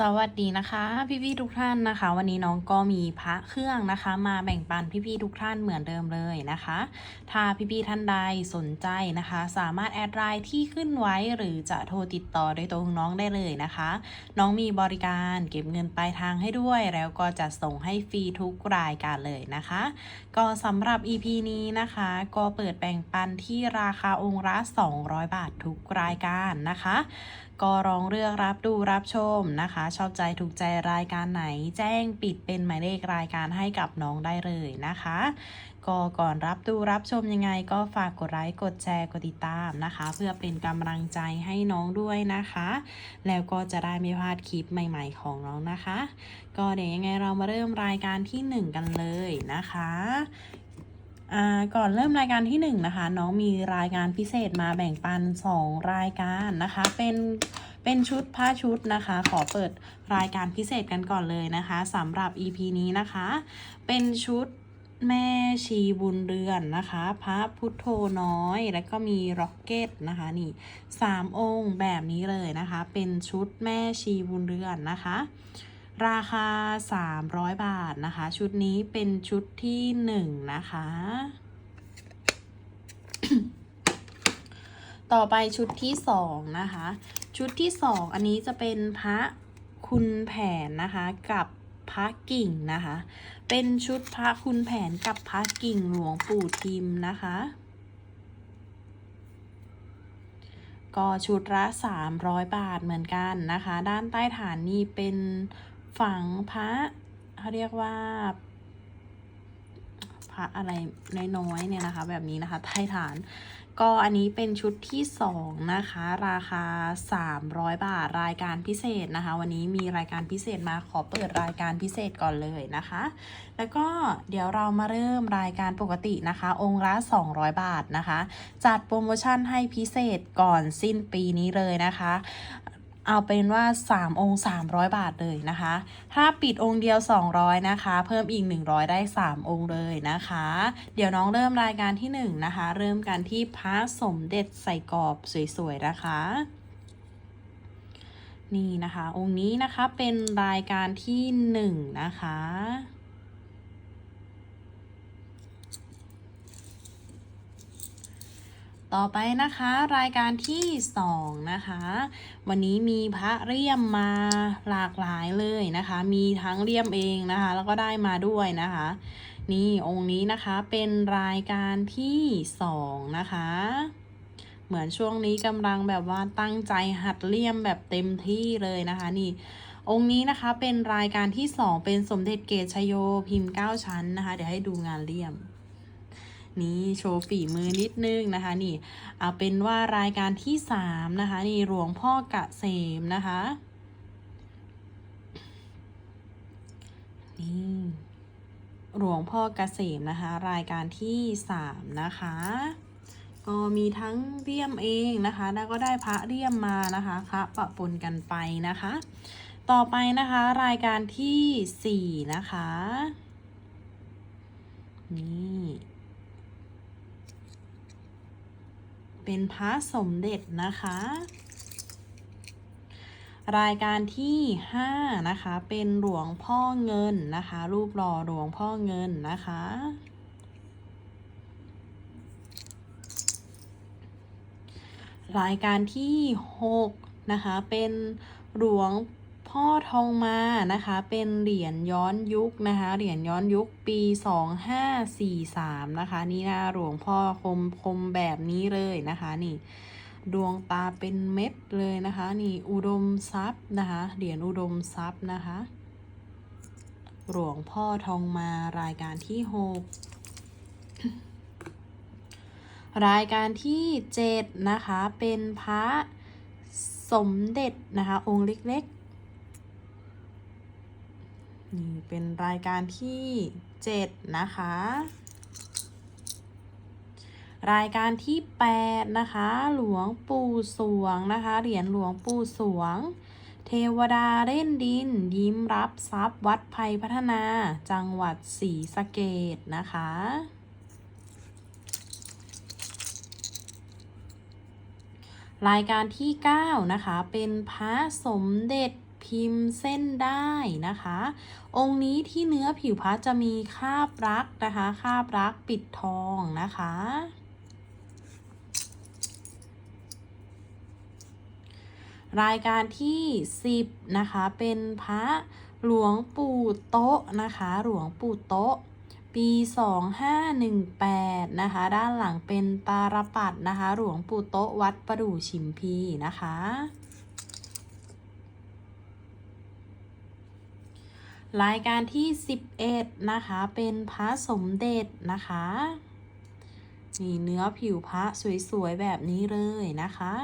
สวัสดีนะคะพี่ๆทุกท่านนะคะ วันนี้น้องก็มีพระเครื่องนะคะ มาแบ่งปันพี่ๆทุกท่านเหมือนเดิมเลยนะคะ ถ้าพี่ๆท่านใดสนใจนะคะ สามารถแอดไลน์ที่ขึ้นไว้หรือจะโทรติดต่อโดยตรงน้องได้เลยนะคะ น้องมีบริการเก็บเงินปลายทางให้ด้วย แล้วก็จะส่งให้ฟรีทุกรายการเลยนะคะ ก็สำหรับ EP นี้นะคะ ก็เปิดแบ่งปันที่ราคาองค์ละ200 บาททุกรายการนะคะ ก็ลองเลือกรับดูรับชมนะคะ ชอบใจถูกใจรายการไหน แจ้งปิดเป็นหมายเลขรายการให้กับน้องได้เลยนะคะ ก็ก่อนรับดูรับชมยังไง ก็ฝากกดไลค์กดแชร์กดติดตามนะคะ เพื่อเป็นกำลังใจให้น้องด้วยนะคะ แล้วก็จะได้ไม่พลาดคลิปใหม่ ๆ ของน้องนะคะ ก็เดี๋ยวยังไงเรามาเริ่มรายการที่ 1 กันเลยนะคะ ก่อนเริ่มรายการที่1นนะคะ น้องมีรายการพิเศษมาแบ่งปัน 2 รายการนะคะ เป็นเป็นชุดผ้าชุดนะคะ ขอเปิดรายการพิเศษกันก่อนเลยนะคะสำหรับ EP นี้นะคะ เป็นชุดแม่ชีบุญเรือนนะคะ พระพุทโธน้อย แล้วก็มีร็อกเก็ตนะคะนี่สามองค์แบบนี้เลยนะคะ เป็นชุดแม่ชีบุญเรือนนะคะ ราคา 300 บาทนะคะ ชุดนี้เป็นชุดที่ 1 นะคะ ต่อไปชุดที่ 2 นะคะ ชุดที่ 2 อันนี้จะเป็นพระคุณแผนนะคะกับพระกิ่งนะคะ เป็นชุดพระคุณแผนกับพระกิ่งหลวงปู่ทิมนะคะ ก็ชุดละ300 บาทเหมือนกันนะคะ ด้านใต้ฐานนี่เป็น ฝังพระเขาเรียกว่าพระอะไรน้อยๆเนี่ยนะคะ แบบนี้นะคะใต้ฐาน ก็อันนี้เป็นชุดที่2นะคะ ราคา 300 บาทรายการพิเศษนะคะ วันนี้มีรายการพิเศษมาขอเปิดรายการพิเศษก่อนเลยนะคะ แล้วก็เดี๋ยวเรามาเริ่มรายการปกตินะคะ องค์ละ 200 บาทนะคะ จัดโปรโมชั่นให้พิเศษก่อนสิ้นปีนี้เลยนะคะ เอาเป็นว่า 3 องค์ 300 บาทเลยนะคะ ถ้าปิดองค์เดียว 200 นะคะ เพิ่มอีก 100 ได้ 3 องค์เลยนะคะ เดี๋ยวน้องเริ่มรายการที่ 1 นะคะ เริ่มกันที่พระสมเด็จใส่กรอบสวยๆ นะคะนี่นะคะ องค์นี้นะคะเป็นรายการที่ 1 นะคะ ต่อไปนะคะรายการที่2นะคะ วันนี้มีพระเลี่ยมมาหลากหลายเลยนะคะ มีทั้งเลี่ยมเองนะคะ แล้วก็ได้มาด้วยนะคะ นี่องค์นี้นะคะเป็นรายการที่2นะคะ เหมือนช่วงนี้กำลังแบบว่าตั้งใจหัดเลี่ยมแบบเต็มที่เลยนะคะนี่องค์นี้นะคะเป็นรายการที่ 2 เป็นสมเด็จเกตชโยพิมพ์ 9 ชั้นนะคะ เดี๋ยวให้ดูงานเลี่ยม นี่โชว์ฝีมือนิดนึงนะคะนี่เอาเป็นว่ารายการที่สามนะคะนี่หลวงพ่อกะเสมนะคะนี่หลวงพ่อกเกษมนะคะ รายการที่สามนะคะ ก็มีทั้งเลี่ยมเองนะคะ แล้วก็ได้พระเลี่ยมมานะคะคะปะปนกันไปนะคะ ต่อไปนะคะรายการที่สี่นะคะ นี่ เป็นพระสมเด็จนะคะ รายการที่5นะคะ เป็นหลวงพ่อเงินนะคะ รูปหล่อหลวงพ่อเงินนะคะ รายการที่6นะคะ เป็นหลวง พ่อทองมานะคะ เป็นเหรียญย้อนยุคนะคะ เหรียญย้อนยุคปี 2543 นะคะ นี่นะหลวงพ่อคมคมแบบนี้เลยนะคะนี่ ดวงตาเป็นเม็ดเลยนะคะ นี่อุดมทรัพย์นะคะ เหรียญอุดมทรัพย์นะคะ หลวงพ่อทองมารายการที่ 6 รายการที่ 7 นะคะ เป็นพระสมเด็จนะคะ องค์เล็ก นี่เป็นรายการที่ 7 นะคะ รายการที่ 8 นะคะ หลวงปู่สวงนะคะ เหรียญหลวงปู่สวง เทวดาเล่นดิน ยิ้มรับทรัพย์วัดภัยพัฒนา จังหวัดศรีสะเกดนะคะรายการที่ 9 นะคะ เป็นพระสมเด็จ พิมพ์เส้นได้นะคะ องค์นี้ที่เนื้อผิวพระจะมีคาบรักนะคะคาบรักปิดทองนะคะ รายการที่ 10 นะคะ เป็นพระหลวงปู่โต๊ะนะคะ หลวงปู่โต๊ะปี 2518 นะคะ ด้านหลังเป็นตาลปัดนะคะ หลวงปู่โต๊ะวัดประดู่ชิมพีนะคะ รายการที่ 11 นะคะ เป็นพระสมเด็จนะคะนี่เนื้อผิวพระสวยๆ แบบนี้เลยนะคะ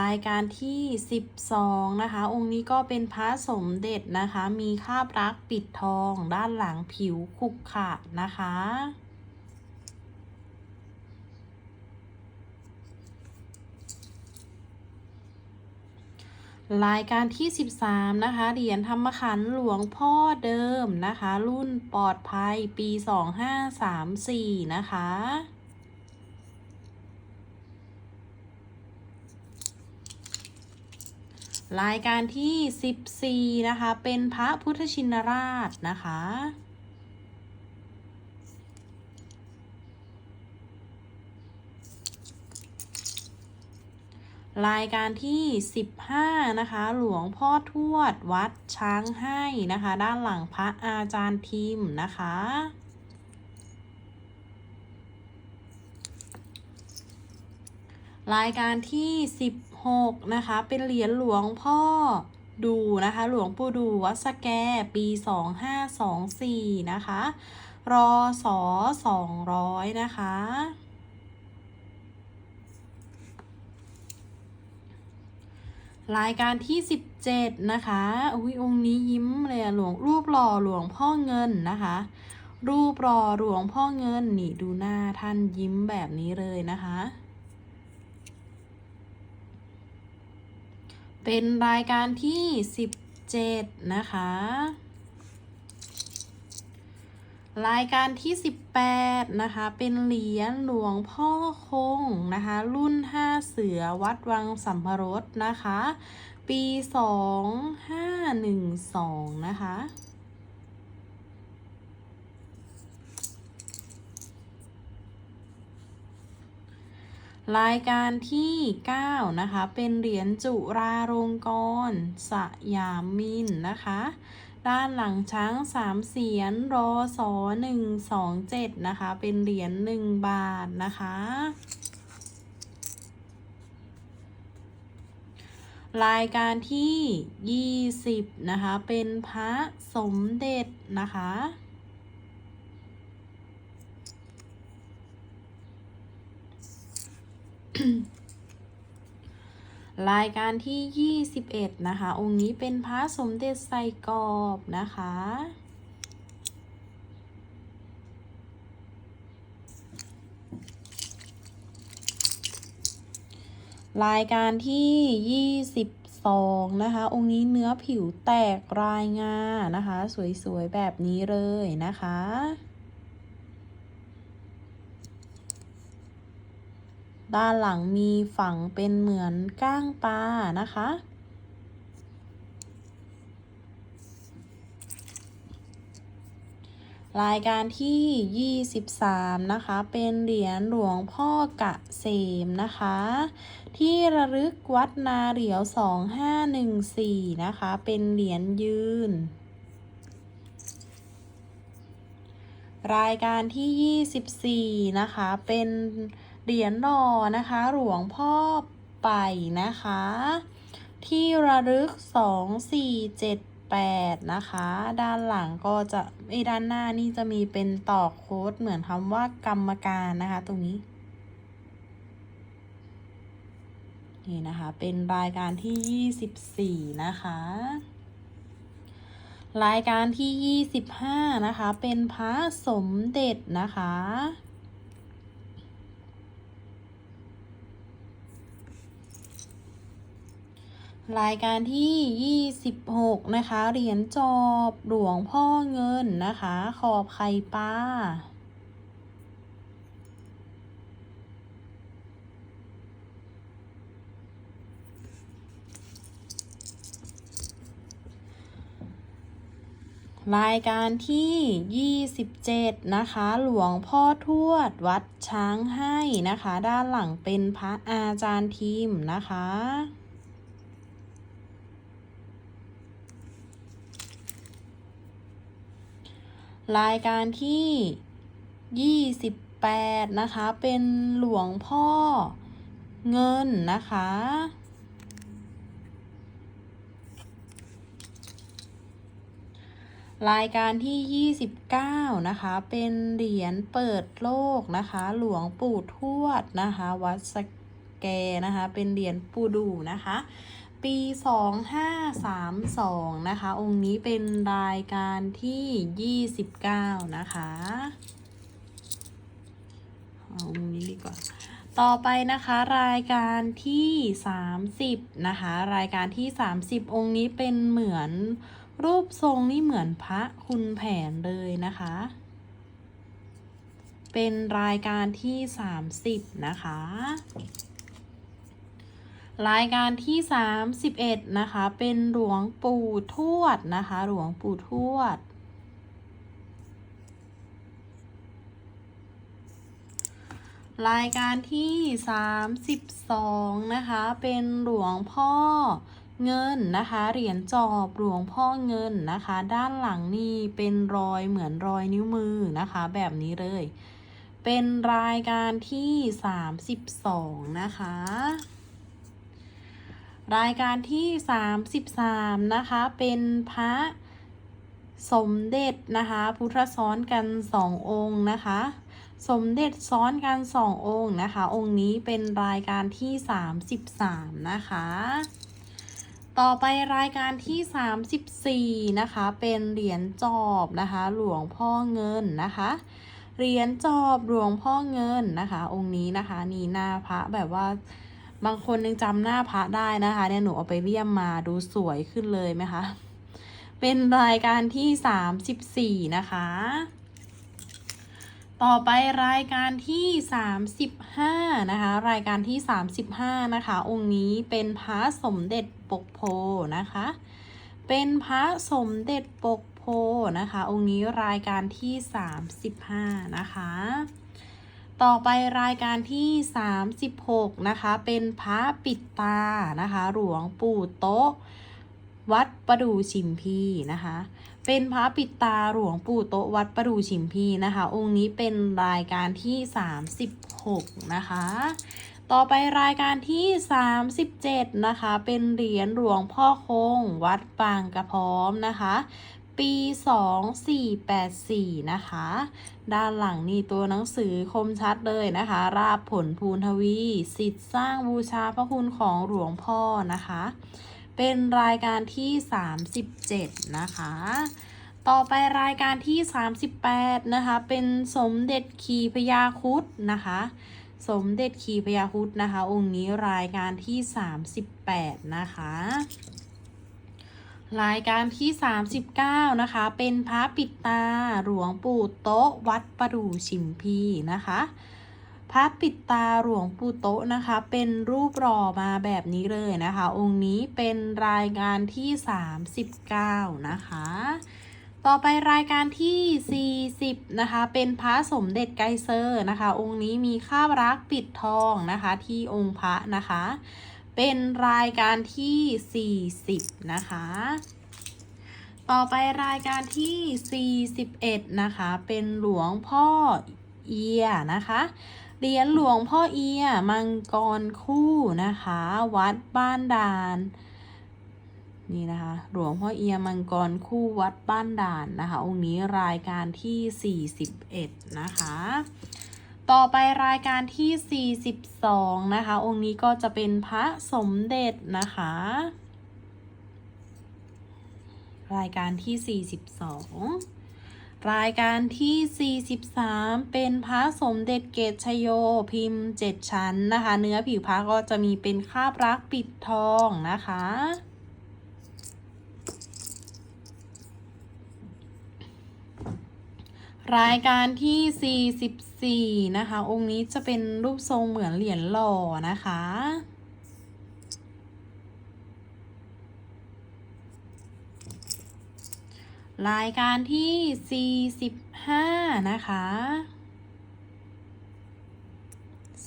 รายการที่ 12 นะคะ องค์นี้ก็เป็นพระสมเด็จนะคะ มีคาบรักปิดทองด้านหลังผิวขุกขะนะคะ รายการที่ 13 นะคะ เหรียญธรรมขันหลวงพ่อเดิมนะคะ รุ่นปลอดภัยปี 2534 นะคะ รายการที่ 14 นะคะ เป็นพระพุทธชินราชนะคะ รายการที่ 15 นะคะ หลวงพ่อทวดวัดช้างให้นะคะ ด้านหลังพระอาจารย์ทิมนะคะ รายการที่ 16 นะคะ เป็นเหรียญหลวงพ่อดูนะคะ หลวงปู่ดูวัดสแกปี 2524 นะคะ รอสอ200 นะคะ รายการที่ 17 นะคะอุ้ยองค์นี้ยิ้มเลยหลวงรูปหล่อหลวงพ่อเงินนะคะ รูปหล่อหลวงพ่อเงินนี่ดูหน้าท่านยิ้มแบบนี้เลยนะคะ เป็นรายการที่ 17 นะคะ รายการที่ 18 นะคะ เป็นเหรียญหลวงพ่อคงนะคะ รุ่น 5 เสือวัดวังสัมพรสนะคะ ปี 2512 นะคะรายการที่ 9 นะคะ เป็นเหรียญจุราลงกรณ์สยามมินนะคะ ด้านหลังช้างสามเสียนรอสอหนึ่งสองเจ็ดนะคะ เป็นเหรียญหนึ่งบาทนะคะ รายการที่20นะคะ เป็นพระสมเด็จนะคะ รายการที่ 21 นะคะ องค์นี้เป็นพระสมเด็จไซกรอบนะคะ รายการที่ 22 นะคะ องค์นี้เนื้อผิวแตกรายงานะคะ สวยๆ แบบนี้เลยนะคะ ด้านหลังมีฝังเป็นเหมือนก้างปลานะคะ รายการที่ 23 นะคะ เป็นเหรียญหลวงพ่อกะเสมนะคะ ที่ระลึกวัดนาเหลียว 2514 นะคะ เป็นเหรียญยืนรายการที่ 24 นะคะ เป็น เหรียญหล่อนะคะ หลวงพ่อไปนะคะ ที่ระลึก 2478 นะคะ ด้านหลังก็จะไอ้ด้านหน้านี่จะมีเป็นต่อโค้ดเหมือนคำว่ากรรมการนะคะ ตรงนี้นี่นะคะ เป็นรายการที่ 24 นะคะ รายการที่ 25 นะคะ เป็นพระสมเด็จนะคะ รายการที่ 26 นะคะ เหรียญจอบหลวงพ่อเงินนะคะ ขอบใครป้ารายการที่ 27 นะคะ หลวงพ่อทวดวัดช้างให้นะคะ ด้านหลังเป็นพระอาจารย์ทีมนะคะ รายการที่ 28 นะคะ เป็นหลวงพ่อเงินนะคะ รายการที่ 29 นะคะ เป็นเหรียญเปิดโลกนะคะ หลวงปู่ทวดนะคะ วัดสแกนะคะ เป็นเหรียญปูดูนะคะ ปี 2532 นะคะ องค์นี้เป็นรายการที่ 29 นะคะเอาองค์นี้ดีกว่าต่อไปนะคะรายการที่ 30 นะคะ รายการที่ 30 องค์นี้เป็นเหมือนรูปทรงนี่เหมือนพระคุณแผนเลยนะคะ เป็นรายการที่ 30 นะคะ รายการที่ 31 นะคะ เป็นหลวงปู่ทวดนะคะ หลวงปู่ทวด รายการที่ 32 นะคะ เป็นหลวงพ่อเงินนะคะ เหรียญจอบหลวงพ่อเงินนะคะ ด้านหลังนี่เป็นรอยเหมือนรอยนิ้วมือนะคะ แบบนี้เลย เป็นรายการที่ 32 นะคะ รายการที่ 33 นะคะ เป็นพระสมเด็จนะคะ พุทธซ้อนกันสององค์นะคะ สมเด็จซ้อนกันสององค์นะคะ องค์นี้เป็นรายการที่ 33 นะคะ ต่อไปรายการที่ 34 นะคะ เป็นเหรียญจอบนะคะ หลวงพ่อเงินนะคะเหรียญจอบหลวงพ่อเงินนะคะ องค์นี้นะคะนี่หน้าพระแบบว่า บางคนยังจำหน้าพระได้นะคะเนี่ยหนูเอาไปเลี่ยมมาดูสวยขึ้นเลยไหมคะ เป็นรายการที่34นะคะ ต่อไปรายการที่35นะคะ รายการที่35นะคะ องค์นี้เป็นพระสมเด็จปกโพนะคะ เป็นพระสมเด็จปกโพนะคะ องค์นี้รายการที่35นะคะ ต่อไปรายการที่ 36 นะคะ เป็นพระปิดตานะคะ หลวงปู่โต๊ะ วัดประดูชิมพีนะคะ เป็นพระปิดตาหลวงปู่โต๊ะวัดประดูชิมพีนะคะ องค์นี้เป็นรายการที่ 36 นะคะ ต่อไปรายการที่ 37 นะคะ เป็นเหรียญหลวงพ่อคง วัดปางกระพร้อมนะคะ ปี 2484 นะคะ ด้านหลังนี่ตัวหนังสือคมชัดเลยนะคะ ราบผลภูนทวี สิทธิ์สร้างบูชาพระคุณของหลวงพ่อนะคะ เป็นรายการที่ 37 นะคะ ต่อไปรายการที่ 38 นะคะ เป็นสมเด็จขีพยาคุดนะคะสมเด็จขีพยาคุดนะคะ องค์นี้รายการที่ 38 นะคะ รายการที่ 39 นะคะ เป็นพระปิดตาหลวงปู่โต๊ะวัดประดูชิมพีนะคะ พระปิดตาหลวงปู่โต๊ะนะคะ เป็นรูปหล่อมาแบบนี้เลยนะคะ องค์นี้เป็นรายการที่ 39 นะคะ ต่อไปรายการที่ 40 นะคะ เป็นพระสมเด็จไกรเซอร์นะคะ องค์นี้มีข้าบรักปิดทองนะคะที่องค์พระนะคะ เป็นรายการที่ 40 นะคะ ต่อไปรายการที่ 41 นะคะ เป็นหลวงพ่อเอียนะคะ เหรียญหลวงพ่อเอียมังกรคู่นะคะ วัดบ้านด่านนี่นะคะ หลวงพ่อเอียมังกรคู่วัดบ้านด่านนะคะ องค์นี้รายการที่ 41 นะคะ ต่อไปรายการที่ 42 นะคะ องค์นี้ก็จะเป็นพระสมเด็จนะคะ รายการที่ 42 รายการที่ 43 เป็นพระสมเด็จเกตชโยพิมพ์ 7 ชั้นนะคะ เนื้อผิวพระก็จะมีเป็นคาบรักปิดทองนะคะ รายการที่ 44 นะคะ องค์นี้จะเป็นรูปทรงเหมือนเหรียญหล่อนะคะ รายการที่ 45 นะคะ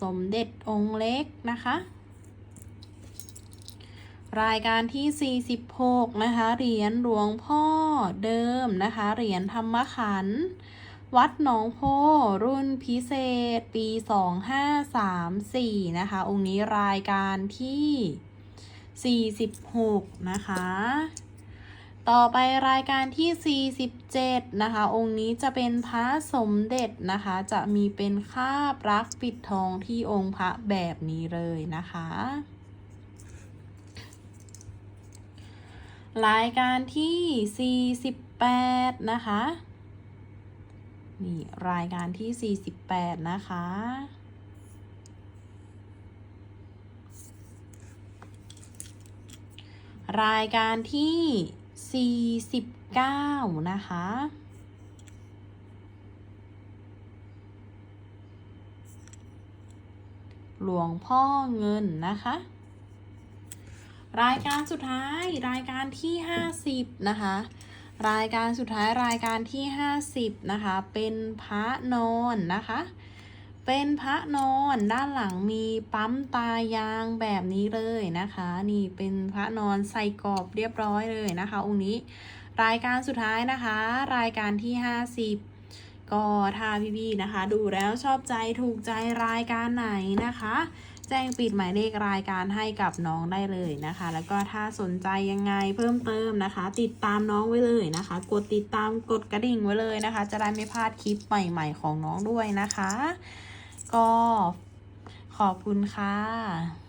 สมเด็จองค์เล็กนะคะ รายการที่ 46 นะคะ เหรียญหลวงพ่อเดิมนะคะ เหรียญธรรมขันธ์ วัดหนองโพรุ่นพิเศษปี 2534 นะคะ องค์นี้รายการที่ 46 นะคะ ต่อไปรายการที่ 47 นะคะ องค์นี้จะเป็นพระสมเด็จนะคะ จะมีเป็นคาบรักปิดทองที่องค์พระแบบนี้เลยนะคะรายการที่ 48 นะคะ นี่รายการที่ 48 นะคะ รายการที่ 49 นะคะ หลวงพ่อเงินนะคะ รายการสุดท้ายรายการที่ 50 นะคะ รายการสุดท้ายรายการที่ 50 นะคะ เป็นพระนอนนะคะ เป็นพระนอนด้านหลังมีปั๊มตายางแบบนี้เลยนะคะ นี่เป็นพระนอนใส่กรอบเรียบร้อยเลยนะคะ องค์นี้ รายการสุดท้ายนะคะ รายการที่ 50ก็ถ้าพี่ๆนะคะ ดูแล้วชอบใจถูกใจรายการไหนนะคะ แจ้งปิดหมายเลขรายการให้กับน้องได้เลยนะคะ แล้วก็ถ้าสนใจยังไงเพิ่มเติมนะคะ ติดตามน้องไว้เลยนะคะ กดติดตามกดกระดิ่งไว้เลยนะคะ จะได้ไม่พลาดคลิปใหม่ๆของน้องด้วยนะคะ ก็ขอบคุณค่ะ